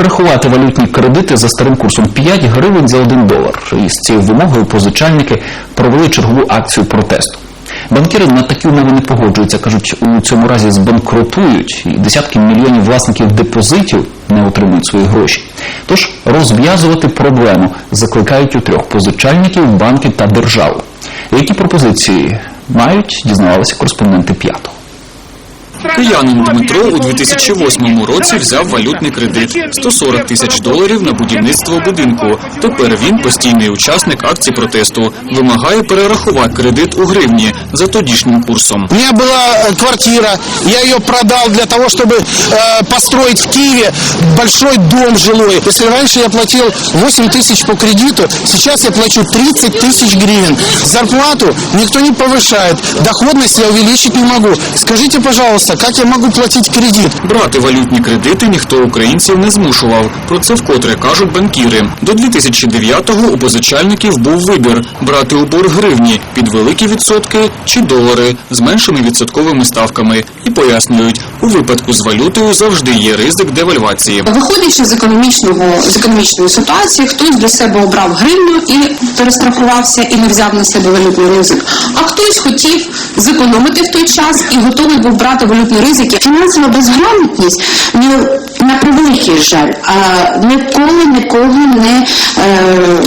перерахувати валютні кредити за старим курсом 5 гривень за 1 долар. І з цією вимогою позичальники провели чергову акцію протесту. Банкіри на такі умови не погоджуються, кажуть, у цьому разі збанкрутують, і десятки мільйонів власників депозитів не отримують свої гроші. Тож розв'язувати проблему закликають у трьох позичальників, банки та державу. Які пропозиції мають, дізнавалися кореспонденти п'ятого. Киянин Дмитро у 2008 році взяв валютний кредит 140 тисяч доларів на будівництво будинку. Тепер він постійний учасник акції протесту. Вимагає перерахувати кредит у гривні за тодішнім курсом. У меня была э, квартира, я ее продал для того, чтобы э, построить в Киеве большой дом жилой. Если раньше я платил 8 тысяч по кредиту, сейчас я плачу 30 тысяч гривен. Зарплату никто не повышает, доходность я увеличить не могу. Скажите, пожалуйста, как я могу платить кредит? Брати валютні кредити ніхто українців не змушував. Про це вкотре кажуть банкіри. До 2009-го у позичальників був вибір брати у борг гривні під великі відсотки чи долари з меншими відсотковими ставками. І пояснюють, у випадку з валютою завжди є ризик девальвації. Виходячи з економічного з економічної ситуації, хтось для себе обрав гривню і перестрахувався і не взяв на себе валютний ризик. А хтось хотів зекономити в той час і готовий був брати валютні ризики. Фінансова безграмотність ну, на превеликий жаль, а ніколи нікого не е,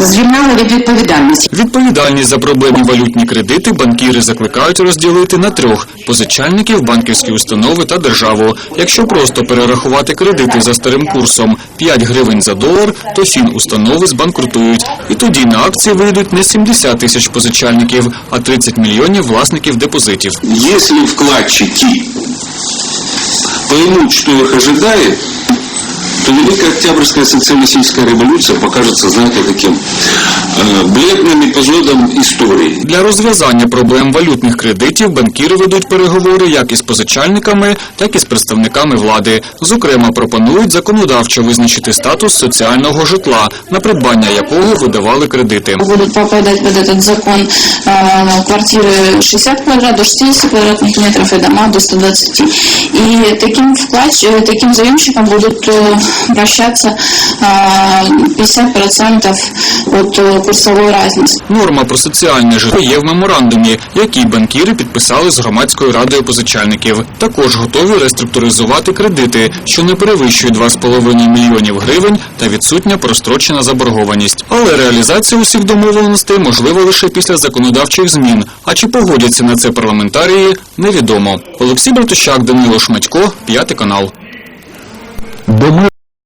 звільняла від відповідальності. Відповідальність за проблемні валютні кредити банкіри закликають розділити на трьох – позичальників, банківські установи та державу. Якщо просто перерахувати кредити за старим курсом 5 гривень за долар, то фінустанови збанкрутують. І тоді на акції вийдуть не 70 тисяч позичальників, а 30 мільйонів власників депозитів. Если вкладчики поймут, что их ожидает, то Великая Октябрьская социалистическая революция покажется, знаете, таким э, бледным эпизодом истории. Для розв'язання проблем валютних кредитів банкіри ведуть переговори як із позичальниками, так і з представниками влади. Зокрема, пропонують законодавчо визначити статус соціального житла, на придбання якого видавали кредити. будут попадать под этот закон э, квартиры 60 квадрат до 60 квадратных метров и дома до 120. И таким вкладч... э, таким заемщикам будут э, прощаться э, 50% от э, курсовой разницы. Норма про соціальне житло є в меморандумі, який банкіри підписали з громадською радою позичальників. Також готові реструктуризувати кредити, що не перевищують 2,5 мільйонів гривень та відсутня прострочена заборгованість. Але реалізація усіх домовленостей можлива лише після законодавчих змін. А чи погодяться на це парламентарії, невідомо. Олексій Братущак, Данило Шматько, п'ятий канал.